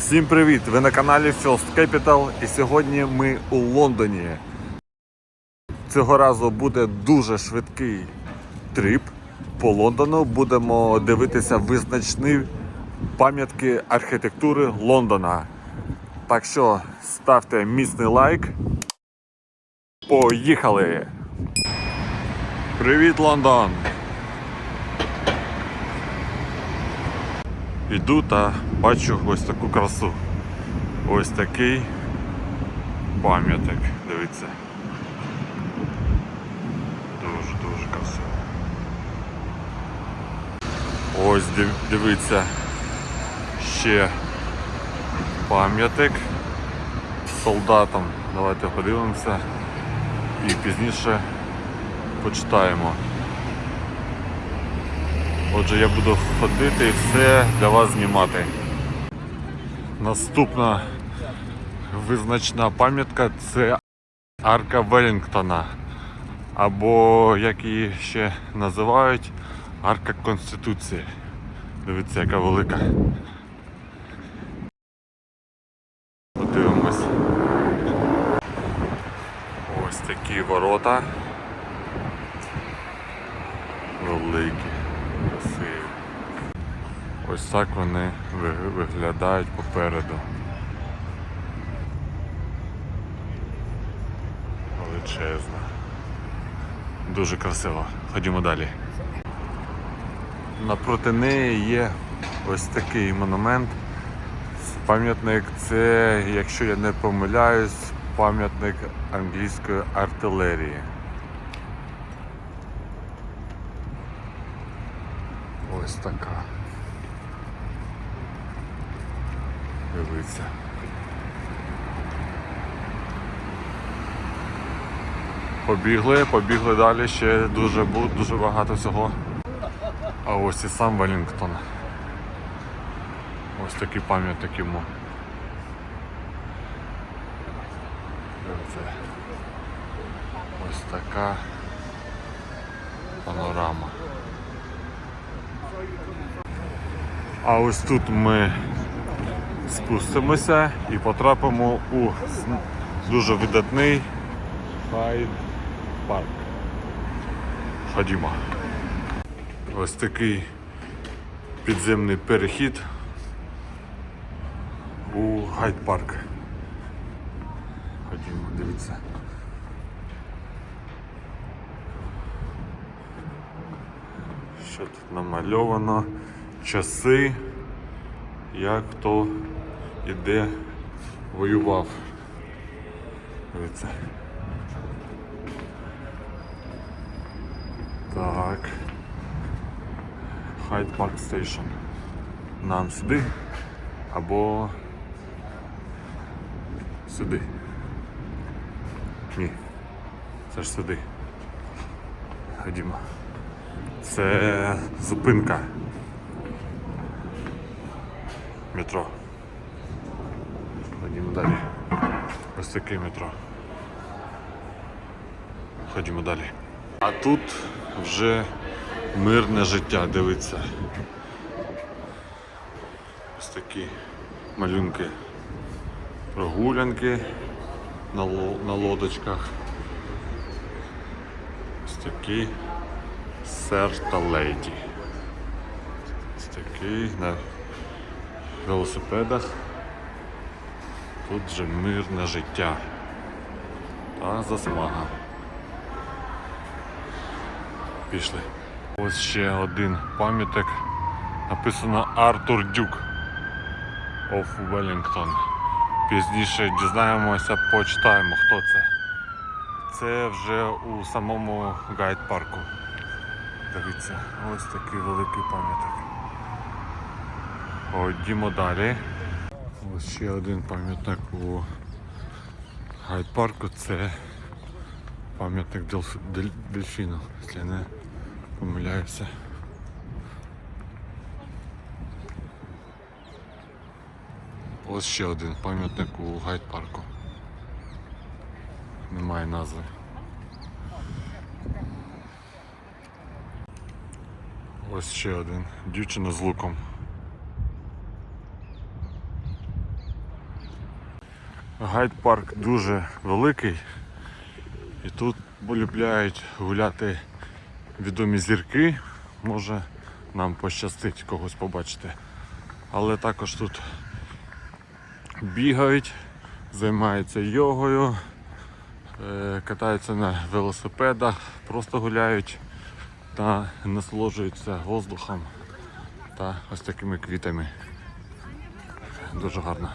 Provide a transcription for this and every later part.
Всім привіт! Ви на каналі First Capital і сьогодні ми у Лондоні. Цього разу буде дуже швидкий трип по Лондону. Будемо дивитися визначні пам'ятки архітектури Лондона. Так що ставте міцний лайк. Поїхали! Привіт, Лондон! Іду та бачу ось таку красу. Ось такий пам'ятник. Дивіться. Дуже дуже красиво. Ось див- дивіться. Ще пам'ятник солдатам. Давайте подивимося і пізніше почитаємо. Отже, я буду ходити і все для вас знімати. Наступна визначна пам'ятка це арка Велінгтона. Або, як її ще називають, арка Конституції. Дивіться, яка велика. Подивимось. Ось такі ворота. Великі. Ось так вони виглядають попереду. Величезна. Дуже красиво. Ходімо далі. Напроти неї є ось такий монумент. Пам'ятник це, якщо я не помиляюсь, пам'ятник англійської артилерії. Ось така. Дивіться. Побігли, побігли далі, ще дуже, дуже багато всього. А ось і сам Велінгтон. Ось такий пам'ятник йому. Ось така панорама. А ось тут ми спустимося і потрапимо у дуже видатний Хайд парк. Ходімо. Ось такий підземний перехід у Гайд парк. Ходімо, дивіться. Що тут намальовано? Часи, як хто і де воював. Дивіться. Так. Hyde Park Station. Нам сюди або сюди. Ні. Це ж сюди. Ходімо. Це зупинка. Метро. Ходімо далі. Ось таке метро. Ходімо далі. А тут вже мирне життя, дивиться. Ось такі малюнки. Прогулянки на, на лодочках. Ось такий сер та леді. Ось такий на велосипедах. Тут же мирне життя та засмага. Пішли. Ось ще один пам'ятник. Написано Артур Дюк of Wellington. Пізніше дізнаємося, почитаємо, хто це. Це вже у самому гайд-парку. Дивіться, ось такий великий пам'ятник. Ходімо далі. Ось ще один пам'ятник у гайд-парку. Це пам'ятник дельфіну, якщо я не помиляюся. Ось ще один пам'ятник у гайд-парку. Немає назви. Ось ще один. Дівчина з луком. Гайд парк дуже великий. І тут полюбляють гуляти відомі зірки. Може нам пощастить когось побачити. Але також тут бігають, займаються йогою, е, катаються на велосипедах, просто гуляють та насолоджуються воздухом та ось такими квітами. Дуже гарно.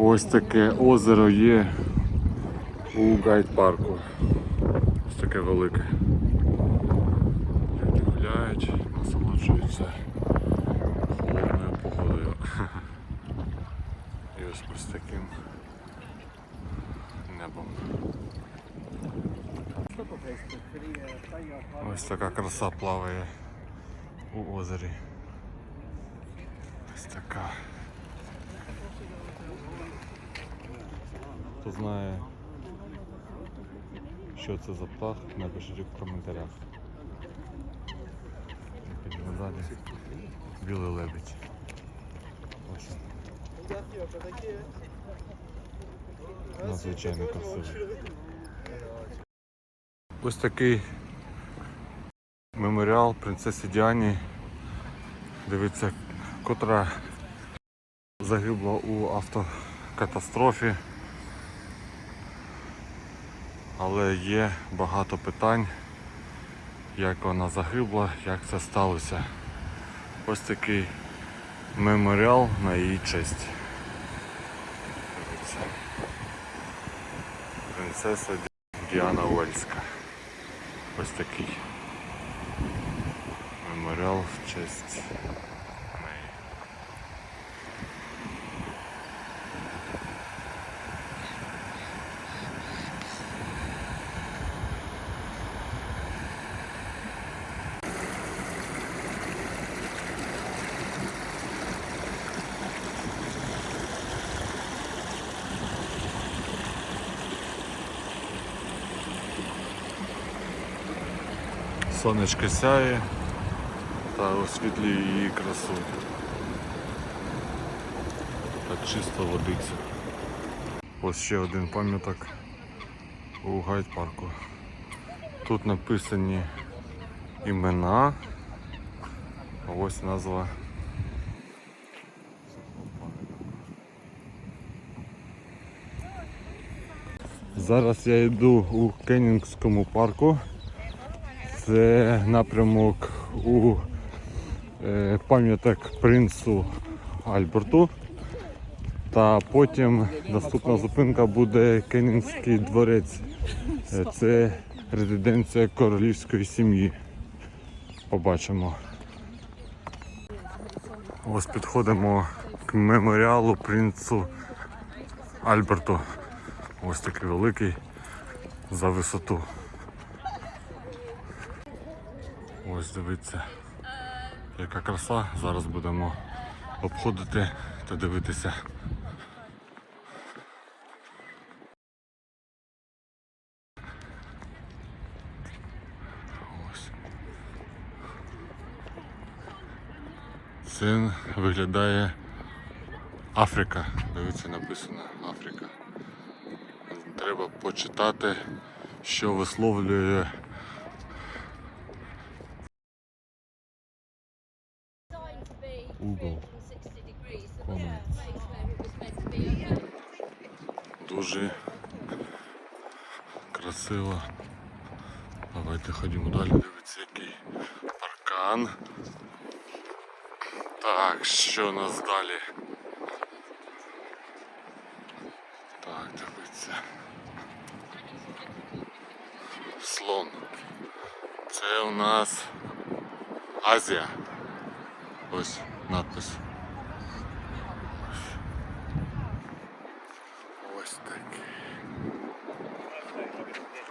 Ось таке озеро є у гайд-парку. Ось таке велике. Люди гуляють, насолоджуються холодною погодою. І ось ось таким небом. Ось така краса плаває у озері. Ось така. Хто знає, що це за птах, напишіть в коментарях. Підемо далі. Білий лебідь. Ось. Надзвичайно красивий. Ось такий меморіал принцесі Діані. Дивіться, котра загибла у автокатастрофі. Але є багато питань, як вона загибла, як це сталося. Ось такий меморіал на її честь. Принцеса Діана Уельська. Ось такий меморіал в честь Сонечко сяє та освітлює її красу. Так чисто водиться. Ось ще один пам'яток у гайд-парку. Тут написані імена, а ось назва. Зараз я йду у Кеннінгському парку. Це напрямок у е, пам'яток принцу Альберту. Та потім наступна зупинка буде Кеннінгський дворець. Е, Це резиденція королівської сім'ї. Побачимо. Ось підходимо к меморіалу принцу Альберту. Ось такий великий за висоту. Ось дивіться, яка краса. Зараз будемо обходити та дивитися. Ось. Це виглядає Африка. Дивіться, написано Африка. Треба почитати, що висловлює be. Okay. Дуже красиво. Давайте ходімо далі. Дивіться, який паркан. Так, що у нас далі? Так, дивіться. Слон. Це у нас Азія. Ось надпис. Ось такий.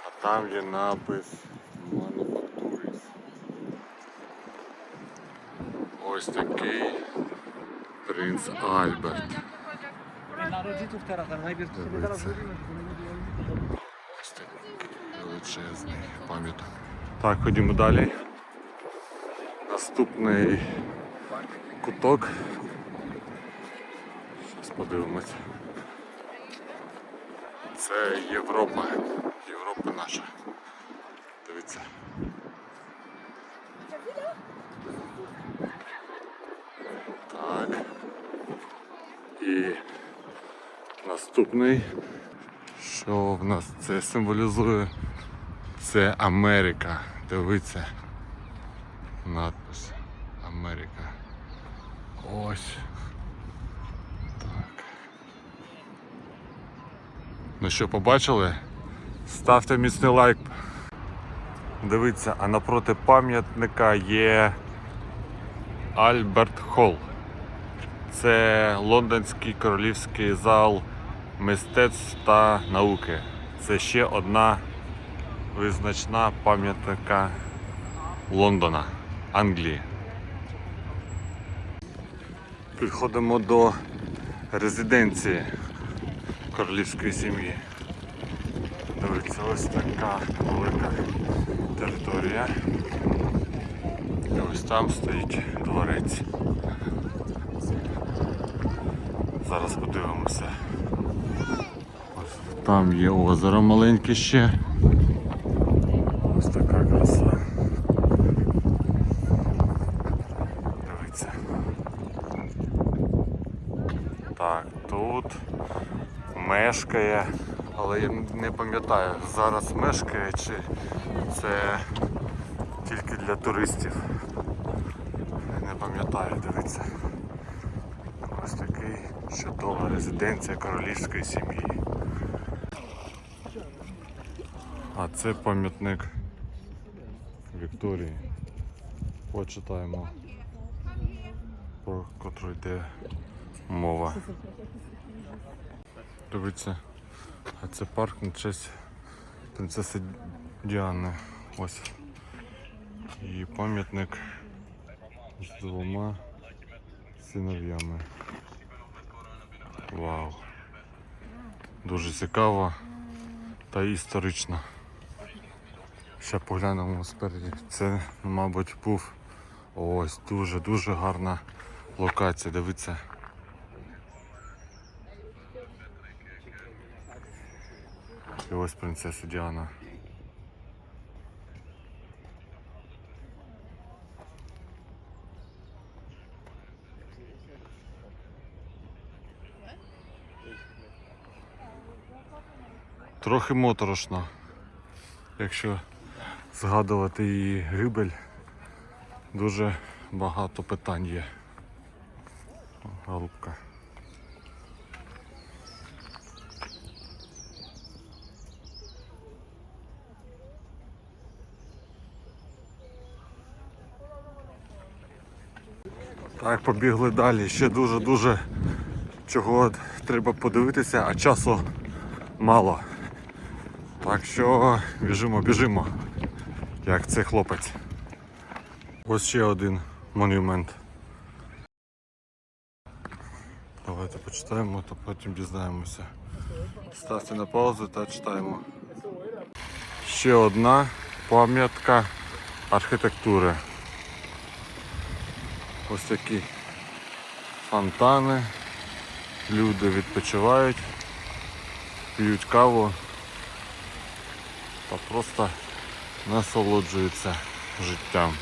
А там є напис Manufacturers. Ось такий принц Альберт. Nie było... Ось такий величезний пам'яток. Так, ходімо далі. Наступний куток. Зараз подивимось. Це Європа. Європа наша. Дивіться. Так. І наступний, що в нас це символізує, це Америка. Дивіться. Надпис Америка. Ось. Так. Ну що, побачили? Ставте міцний лайк. Дивіться, а напроти пам'ятника є Альберт Холл. Це лондонський королівський зал мистецтв та науки. Це ще одна визначна пам'ятника Лондона, Англії. Підходимо до резиденції королівської сім'ї. Дивіться, ось така велика територія. І ось там стоїть дворець. Зараз подивимося. Ось там є озеро маленьке ще. Ось така краса. Дивіться. Так, тут мешкає, але я не пам'ятаю, зараз мешкає чи це тільки для туристів. Не пам'ятаю, дивіться. Ось такий чудова резиденція королівської сім'ї. А це пам'ятник Вікторії. Почитаємо, про котру йде мова. Дивіться, а це парк на честь принцеси Діани. Ось. І пам'ятник з двома синов'ями. Вау. Дуже цікаво та історично. Ще поглянемо спереді. Це, мабуть, був ось дуже-дуже гарна локація. Дивіться. І ось принцеса Діана. Трохи моторошно, якщо згадувати її гибель, дуже багато питань є. Голубка. Так, побігли далі. Ще дуже-дуже чого треба подивитися, а часу мало. Так що біжимо, біжимо, як цей хлопець. Ось ще один монумент. Давайте почитаємо, то потім дізнаємося. Ставте на паузу та читаємо. Ще одна пам'ятка архітектури. Ось такі фонтани. Люди відпочивають, п'ють каву та просто насолоджуються життям.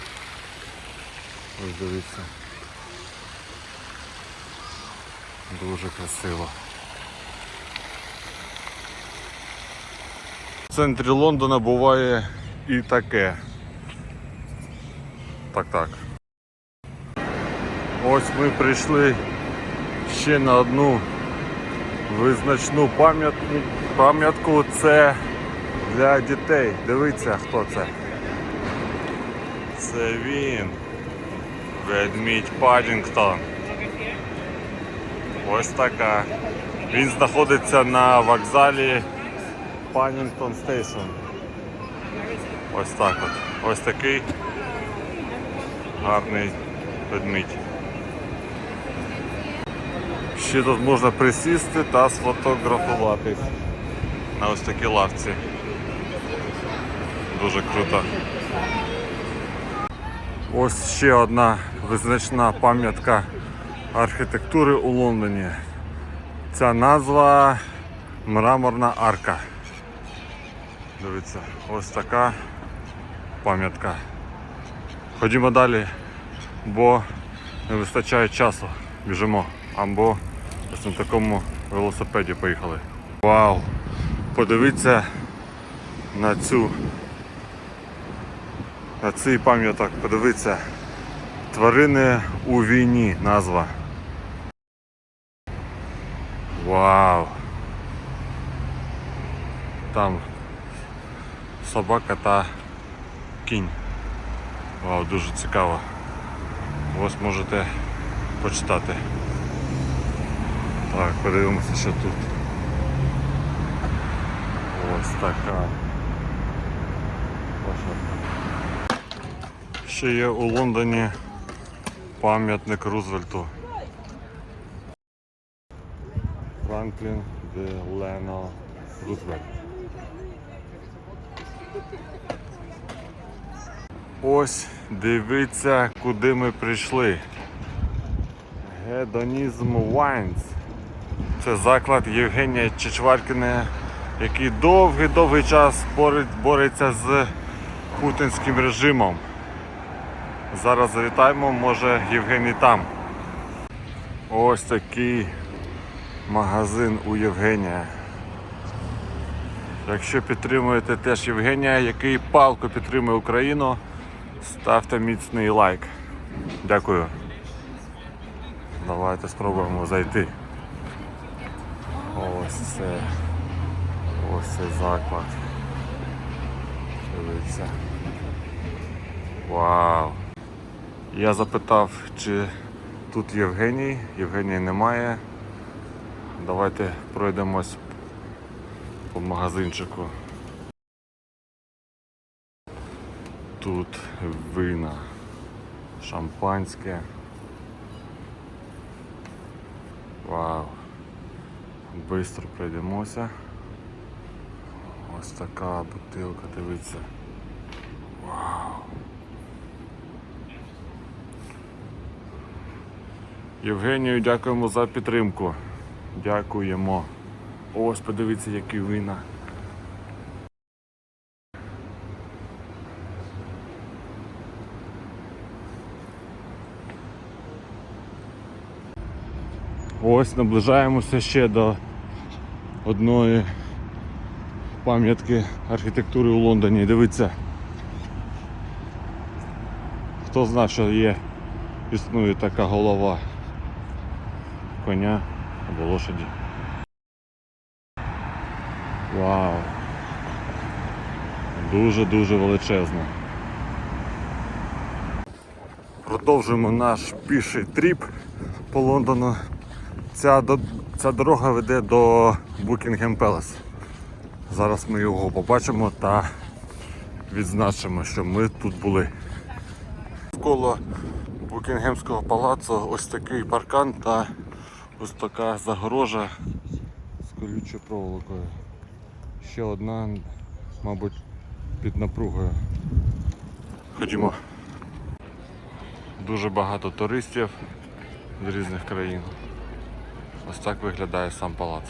Ось дивіться. Дуже красиво. В центрі Лондона буває і таке. Так, так. Ось ми прийшли ще на одну визначну пам'ятку. Пам'ятку це для дітей. Дивіться, хто це. Це він. Ведмідь Падінгтон. Ось така. Він знаходиться на вокзалі Паннінгтон Стейшн. Ось так от. Ось такий гарний ведмідь. Ще тут можна присісти та сфотографуватись на ось такій лавці. Дуже круто. Ось ще одна визначна пам'ятка архітектури у Лондоні. Ця назва Мраморна арка. Дивіться, ось така пам'ятка. Ходімо далі, бо не вистачає часу. Біжимо. Або ось на такому велосипеді поїхали. Вау! Подивіться на цю на цей пам'яток, подивіться. Тварини у війні назва. Вау! Там собака та кінь. Вау, дуже цікаво. Ось можете почитати. Так, подивимося, що тут. Ось така. Ще є у Лондоні пам'ятник Рузвельту. Франклін Делено Рузвельт. Ось дивіться, куди ми прийшли. Гедонізм Wines. Це заклад Євгенія Чечваркіна, який довгий-довгий час бореться з путінським режимом. Зараз завітаємо, може Євгеній там. Ось такий магазин у Євгенія. Якщо підтримуєте теж Євгенія, який палко підтримує Україну, ставте міцний лайк. Дякую. Давайте спробуємо зайти. Ось це. Ось цей заклад. Дивіться. Вау. Я запитав, чи тут Євгеній. Євгенія немає. Давайте пройдемось по магазинчику. Тут вина, шампанське. Вау. Бистро пройдемося. Ось така бутилка, дивіться. Вау. Євгенію, дякуємо за підтримку. Дякуємо. Ось подивіться, які вина. Ось наближаємося ще до одної пам'ятки архітектури у Лондоні. Дивіться. Хто знав, що є, існує така голова коня або лошаді. Вау. Дуже-дуже величезно. Продовжуємо наш піший тріп по Лондону. Ця, ця дорога веде до Букінгем Пелес. Зараз ми його побачимо та відзначимо, що ми тут були. Навколо Букінгемського палацу ось такий паркан та ось така загорожа з колючою проволокою. Ще одна, мабуть, під напругою. Ходімо. Дуже багато туристів з різних країн. Ось так виглядає сам палац.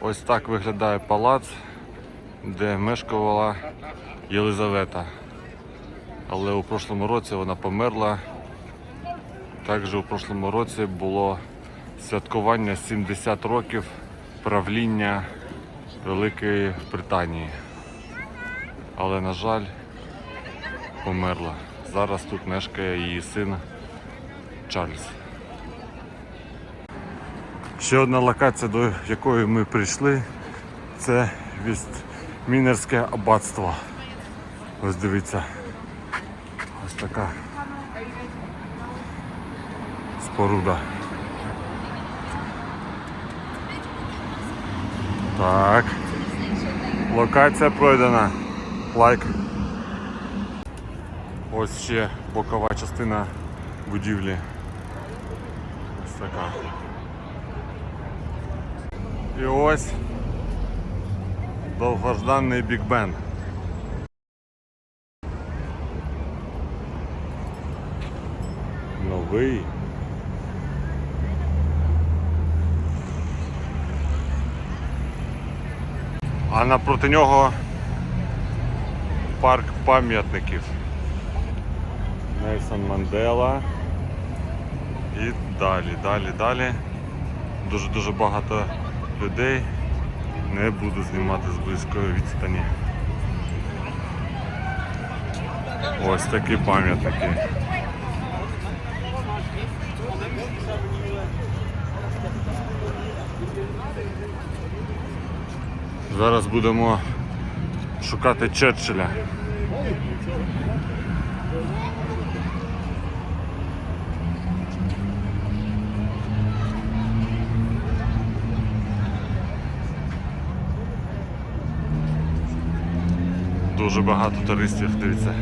Ось так виглядає палац, де мешкала Єлизавета. Але у прошлому році вона померла. Також у прошлому році було святкування 70 років правління Великої Британії. Але, на жаль, померла. Зараз тут мешкає її син Чарльз. Ще одна локація, до якої ми прийшли, це Вістмінерське аббатство. Ось дивіться. Ось така споруда. Так. Локація пройдена. Лайк. Ось ще бокова частина будівлі. Ось така. І ось довгожданий Біг Бен. Новий. а напроти нього парк пам'ятників. Нельсон Мандела. І далі, далі, далі. Дуже-дуже багато людей. Не буду знімати з близької відстані. Ось такі пам'ятники. Зараз будемо шукати Черчилля. Дуже багато туристів, дивіться.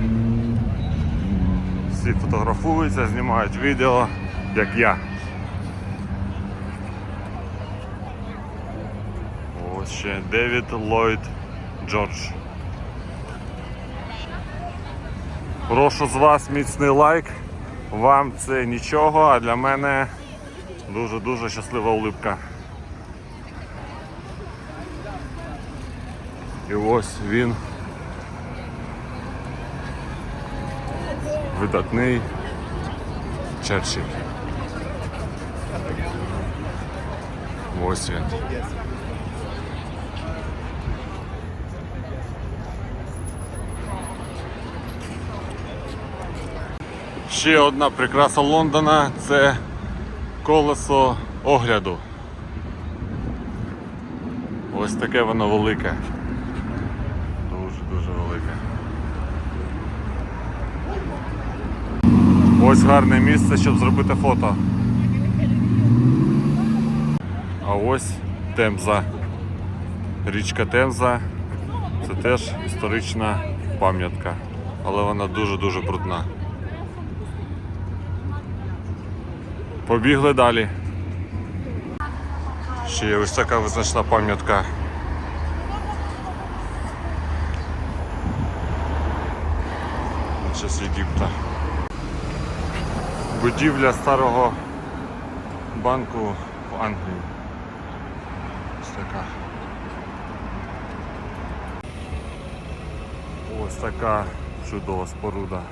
Всі фотографуються, знімають відео, як я. Ось ще Девід Ллойд Джордж. Прошу з вас міцний лайк. Вам це нічого, а для мене дуже-дуже щаслива улипка. І ось він. Видатний Черчилль. Ось він. Ще одна прикраса Лондона це колесо огляду. Ось таке воно велике. Дуже-дуже велике. Ось гарне місце, щоб зробити фото. А ось Темза. Річка Темза. Це теж історична пам'ятка, але вона дуже-дуже брудна. Побігли далі. Ще є ось така визначна пам'ятка. Час Єгипта. Будівля старого банку в Англії. Ось така. Ось така чудова споруда.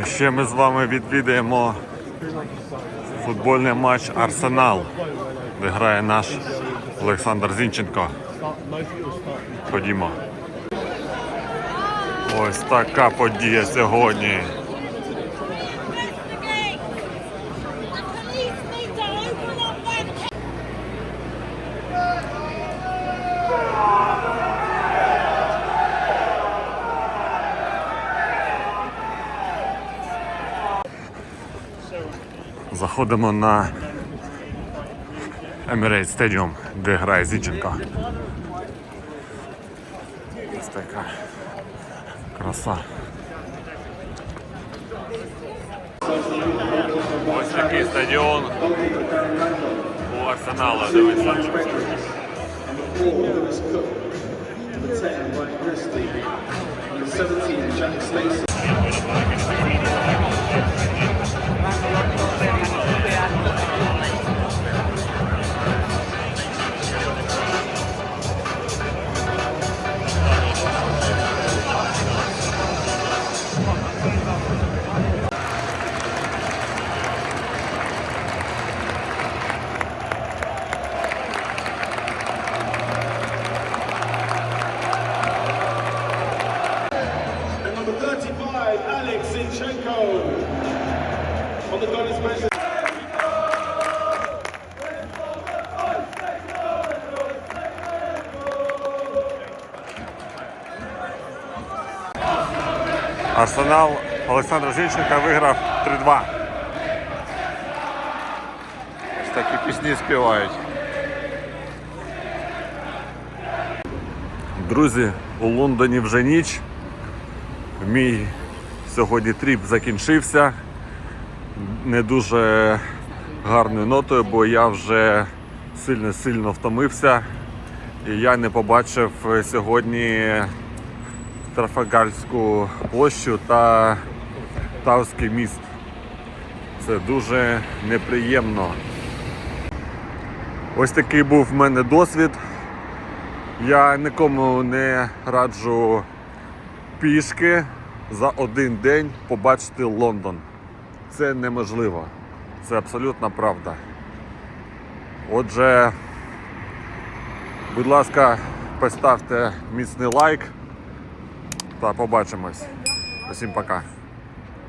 І ще ми з вами відвідаємо футбольний матч Арсенал, де грає наш Олександр Зінченко. Ходімо. Ось така подія сьогодні. Заходимо на Emirates Stadium, де грає Зінченко. Ось така краса. Ось такий стадіон у Арсенала, дивіться. Number 10, Ryan Christie. Number 17, Jack Stacey. Арсенал Олександр Зінченка виграв 3-2. Ось такі пісні співають. Друзі, у Лондоні вже ніч. Мій сьогодні тріп закінчився. Не дуже гарною нотою, бо я вже сильно-сильно втомився. І я не побачив сьогодні Трафальгарську площу та Тавський міст. Це дуже неприємно. Ось такий був в мене досвід. Я нікому не раджу пішки за один день побачити Лондон. Це неможливо. Це абсолютна правда. Отже, будь ласка, поставте міцний лайк та побачимось. Усім пока.